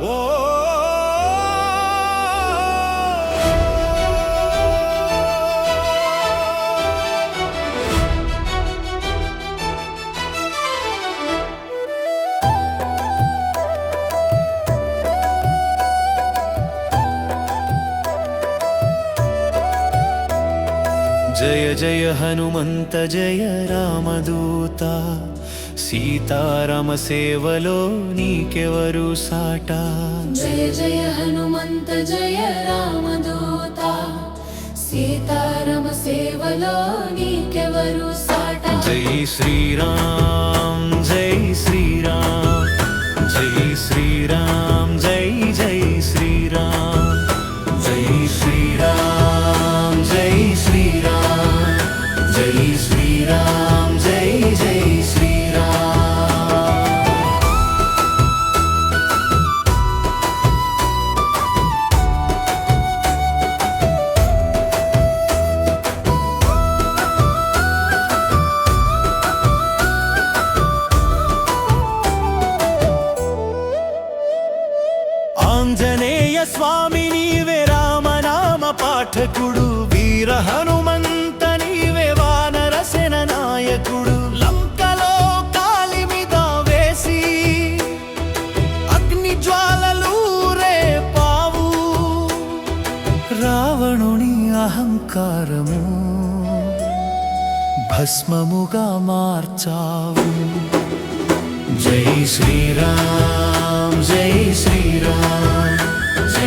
Whoa. జయ జయ హనుమంత జయ రామదూత. సీతారామ సేవలో నీకెవరు సాట? జయ జయ హనుమంత జయ రామదూత. సీతారమ సేవలో నీకెవరు సాట? జై శ్రీరామ్. స్వామి నీవే రామనామ పాఠకుడు వీర హనుమంత నీవే వానరసెన నాయకుడు. లంకలో కాలి మీద వేసి అగ్ని జ్వాలలు పావు రావణుని అహంకారము భస్మముగా మార్చావు. జై శ్రీరామ్ జై శ్రీరామ్.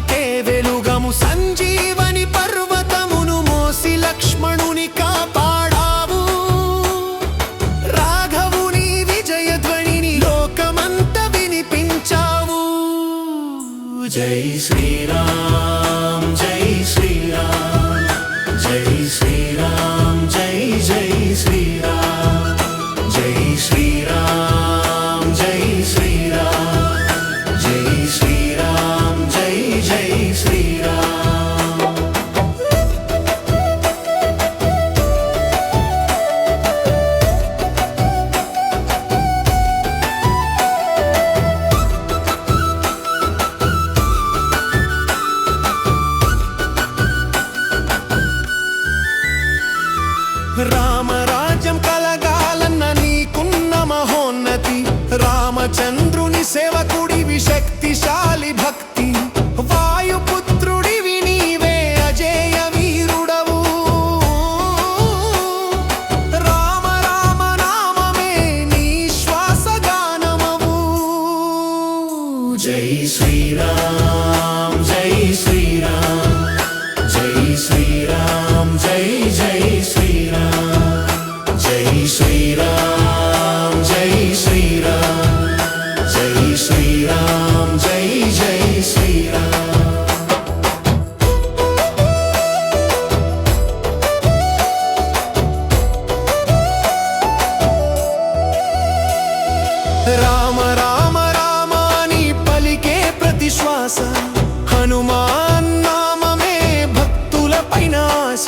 భక్తులకే వెలుగము సంజీవని పర్వతమును మోసి లక్ష్మణుని కాపాడావు. రాఘవుని విజయధ్వనిని లోకమంత వినిపించావు. జై శ్రీరామ్. జై శ్రీరామ్ జై శ్రీరామ్ హనుమాన్ నామే భక్తుల పైనాశ.